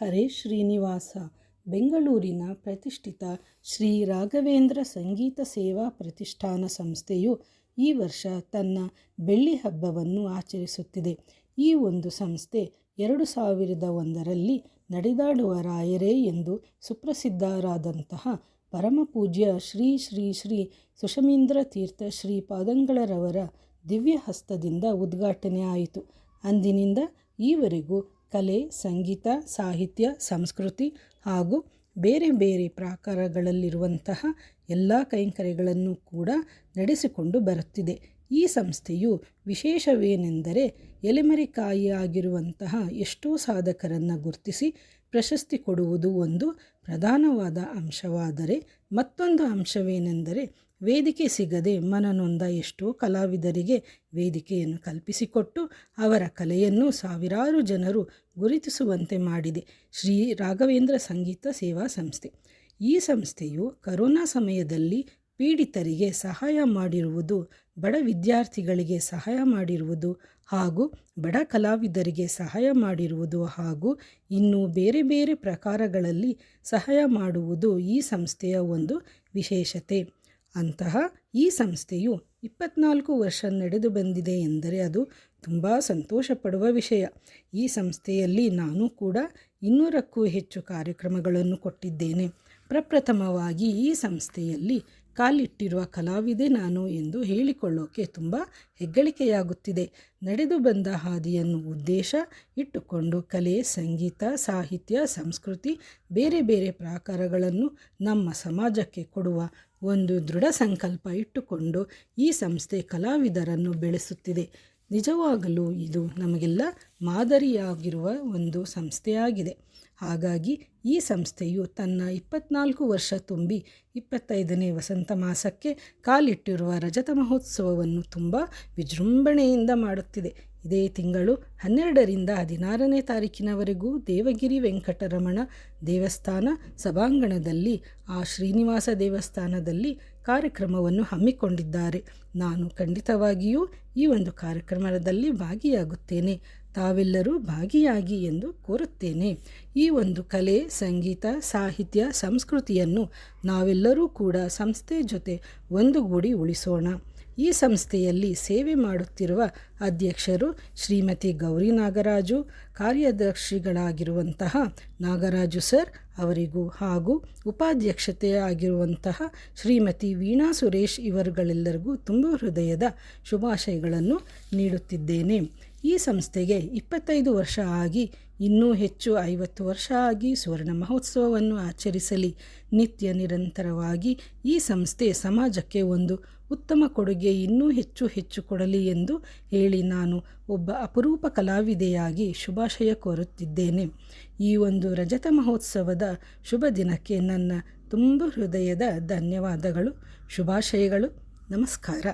ಹರೇ ಶ್ರೀನಿವಾಸ. ಬೆಂಗಳೂರಿನ ಪ್ರತಿಷ್ಠಿತ ಶ್ರೀ ರಾಘವೇಂದ್ರ ಸಂಗೀತ ಸೇವಾ ಪ್ರತಿಷ್ಠಾನ ಸಂಸ್ಥೆಯು ಈ ವರ್ಷ ತನ್ನ ಬೆಳ್ಳಿ ಹಬ್ಬವನ್ನು ಆಚರಿಸುತ್ತಿದೆ. ಈ ಒಂದು ಸಂಸ್ಥೆ ಎರಡು ಸಾವಿರದ ಒಂದರಲ್ಲಿ ನಡೆದಾಡುವ ರಾಯರೇ ಎಂದು ಸುಪ್ರಸಿದ್ಧರಾದಂತಹ ಪರಮಪೂಜ್ಯ ಶ್ರೀ ಶ್ರೀ ಶ್ರೀ ಸುಷಮೀಂದ್ರ ತೀರ್ಥ ಶ್ರೀ ಪಾದಂಗಳರವರ ದಿವ್ಯ ಹಸ್ತದಿಂದ ಉದ್ಘಾಟನೆ ಆಯಿತು. ಅಂದಿನಿಂದ ಈವರೆಗೂ ಕಲೆ ಸಂಗೀತ ಸಾಹಿತ್ಯ ಸಂಸ್ಕೃತಿ ಹಾಗೂ ಬೇರೆ ಬೇರೆ ಪ್ರಾಕಾರಗಳಲ್ಲಿರುವಂತಹ ಎಲ್ಲ ಕೈಂಕರ್ಯಗಳನ್ನು ಕೂಡ ನಡೆಸಿಕೊಂಡು ಬರುತ್ತಿದೆ. ಈ ಸಂಸ್ಥೆಯು ವಿಶೇಷವೇನೆಂದರೆ ಎಲೆಮರೆಕಾಯಿಯಾಗಿರುವಂತಹ ಎಷ್ಟೋ ಸಾಧಕರನ್ನು ಗುರುತಿಸಿ ಪ್ರಶಸ್ತಿ ಕೊಡುವುದು ಒಂದು ಪ್ರಧಾನವಾದ ಅಂಶವಾದರೆ ಮತ್ತೊಂದು ಅಂಶವೇನೆಂದರೆ ವೇದಿಕೆ ಸಿಗದೆ ಮನನೊಂದ ಎಷ್ಟೋ ಕಲಾವಿದರಿಗೆ ವೇದಿಕೆಯನ್ನು ಕಲ್ಪಿಸಿಕೊಟ್ಟು ಅವರ ಕಲೆಯನ್ನು ಸಾವಿರಾರು ಜನರು ಗುರುತಿಸುವಂತೆ ಮಾಡಿದೆ. ಶ್ರೀ ರಾಘವೇಂದ್ರ ಸಂಗೀತ ಸೇವಾ ಸಂಸ್ಥೆ. ಈ ಸಂಸ್ಥೆಯು ಕರೋನಾ ಸಮಯದಲ್ಲಿ ಪೀಡಿತರಿಗೆ ಸಹಾಯ ಮಾಡಿರುವುದು, ಬಡ ವಿದ್ಯಾರ್ಥಿಗಳಿಗೆ ಸಹಾಯ ಮಾಡಿರುವುದು ಹಾಗೂ ಬಡ ಕಲಾವಿದರಿಗೆ ಸಹಾಯ ಮಾಡಿರುವುದು ಹಾಗೂ ಇನ್ನು ಬೇರೆ ಬೇರೆ ಪ್ರಕಾರಗಳಲ್ಲಿ ಸಹಾಯ ಮಾಡುವುದು ಈ ಸಂಸ್ಥೆಯ ಒಂದು ವಿಶೇಷತೆ. ಅಂತಹ ಈ ಸಂಸ್ಥೆಯು ಇಪ್ಪತ್ನಾಲ್ಕು ವರ್ಷ ನಡೆದು ಬಂದಿದೆ ಎಂದರೆ ಅದು ತುಂಬ ಸಂತೋಷ ಪಡುವ ವಿಷಯ. ಈ ಸಂಸ್ಥೆಯಲ್ಲಿ ನಾನು ಕೂಡ ಇನ್ನೂರಕ್ಕೂ ಹೆಚ್ಚು ಕಾರ್ಯಕ್ರಮಗಳನ್ನು ಕೊಟ್ಟಿದ್ದೇನೆ. ಪ್ರಪ್ರಥಮವಾಗಿ ಈ ಸಂಸ್ಥೆಯಲ್ಲಿ ಕಾಲಿಟ್ಟಿರುವ ಕಲಾವಿದೆ ನಾನು ಎಂದು ಹೇಳಿಕೊಳ್ಳೋಕೆ ತುಂಬ ಹೆಗ್ಗಳಿಕೆಯಾಗುತ್ತಿದೆ. ನಡೆದು ಬಂದ ಹಾದಿಯನ್ನು ಉದ್ದೇಶ ಇಟ್ಟುಕೊಂಡು ಕಲೆ, ಸಂಗೀತ, ಸಾಹಿತ್ಯ, ಸಂಸ್ಕೃತಿ, ಬೇರೆ ಬೇರೆ ಪ್ರಾಕಾರಗಳನ್ನು ನಮ್ಮ ಸಮಾಜಕ್ಕೆ ಕೊಡುವ ಒಂದು ದೃಢ ಸಂಕಲ್ಪ ಇಟ್ಟುಕೊಂಡು ಈ ಸಂಸ್ಥೆ ಕಲಾವಿದರನ್ನು ಬೆಳೆಸುತ್ತಿದೆ. ನಿಜವಾಗಲೂ ಇದು ನಮಗೆಲ್ಲ ಮಾದರಿಯಾಗಿರುವ ಒಂದು ಸಂಸ್ಥೆಯಾಗಿದೆ. ಹಾಗಾಗಿ ಈ ಸಂಸ್ಥೆಯು ತನ್ನ ಇಪ್ಪತ್ನಾಲ್ಕು ವರ್ಷ ತುಂಬಿ ಇಪ್ಪತ್ತೈದನೇ ವಸಂತ ಮಾಸಕ್ಕೆ ಕಾಲಿಟ್ಟಿರುವ ರಜತ ಮಹೋತ್ಸವವನ್ನು ತುಂಬ ವಿಜೃಂಭಣೆಯಿಂದ ಮಾಡುತ್ತಿದೆ. ಇದೇ ತಿಂಗಳು ಹನ್ನೆರಡರಿಂದ ಹದಿನಾರನೇ ತಾರೀಕಿನವರೆಗೂ ದೇವಗಿರಿ ವೆಂಕಟರಮಣ ದೇವಸ್ಥಾನ ಸಭಾಂಗಣದಲ್ಲಿ ಆ ಶ್ರೀನಿವಾಸ ದೇವಸ್ಥಾನದಲ್ಲಿ ಕಾರ್ಯಕ್ರಮವನ್ನು ಹಮ್ಮಿಕೊಂಡಿದ್ದಾರೆ. ನಾನು ಖಂಡಿತವಾಗಿಯೂ ಈ ಒಂದು ಕಾರ್ಯಕ್ರಮದಲ್ಲಿ ಭಾಗಿಯಾಗುತ್ತೇನೆ. ತಾವೆಲ್ಲರೂ ಭಾಗಿಯಾಗಿ ಎಂದು ಕೋರುತ್ತೇನೆ. ಈ ಒಂದು ಕಲೆ, ಸಂಗೀತ, ಸಾಹಿತ್ಯ, ಸಂಸ್ಕೃತಿಯನ್ನು ನಾವೆಲ್ಲರೂ ಕೂಡ ಸಂಸ್ಥೆ ಜೊತೆ ಒಂದುಗೂಡಿ ಉಳಿಸೋಣ. ಈ ಸಂಸ್ಥೆಯಲ್ಲಿ ಸೇವೆ ಮಾಡುತ್ತಿರುವ ಅಧ್ಯಕ್ಷರು ಶ್ರೀಮತಿ ಗೌರಿ ನಾಗರಾಜು, ಕಾರ್ಯದರ್ಶಿಗಳಾಗಿರುವಂತಹ ನಾಗರಾಜು ಸರ್ ಅವರಿಗೂ ಹಾಗೂ ಉಪಾಧ್ಯಕ್ಷತೆಯಾಗಿರುವಂತಹ ಶ್ರೀಮತಿ ವೀಣಾ ಸುರೇಶ್ ಇವರುಗಳೆಲ್ಲರಿಗೂ ತುಂಬ ಹೃದಯದ ಶುಭಾಶಯಗಳನ್ನು ನೀಡುತ್ತಿದ್ದೇನೆ. ಈ ಸಂಸ್ಥೆಗೆ ಇಪ್ಪತ್ತೈದು ವರ್ಷ ಆಗಿ, ಇನ್ನೂ ಹೆಚ್ಚು ಐವತ್ತು ವರ್ಷ ಆಗಿ ಸುವರ್ಣ ಮಹೋತ್ಸವವನ್ನು ಆಚರಿಸಲಿ. ನಿತ್ಯ ನಿರಂತರವಾಗಿ ಈ ಸಂಸ್ಥೆ ಸಮಾಜಕ್ಕೆ ಒಂದು ಉತ್ತಮ ಕೊಡುಗೆ ಇನ್ನೂ ಹೆಚ್ಚು ಹೆಚ್ಚು ಕೊಡಲಿ ಎಂದು ಹೇಳಿ ನಾನು ಒಬ್ಬ ಅಪರೂಪ ಕಲಾವಿದೆಯಾಗಿ ಶುಭಾಶಯ ಕೋರುತ್ತಿದ್ದೇನೆ. ಈ ಒಂದು ರಜತ ಮಹೋತ್ಸವದ ಶುಭ ದಿನಕ್ಕೆ ನನ್ನ ತುಂಬ ಹೃದಯದ ಧನ್ಯವಾದಗಳು. ಶುಭಾಶಯಗಳು. ನಮಸ್ಕಾರ.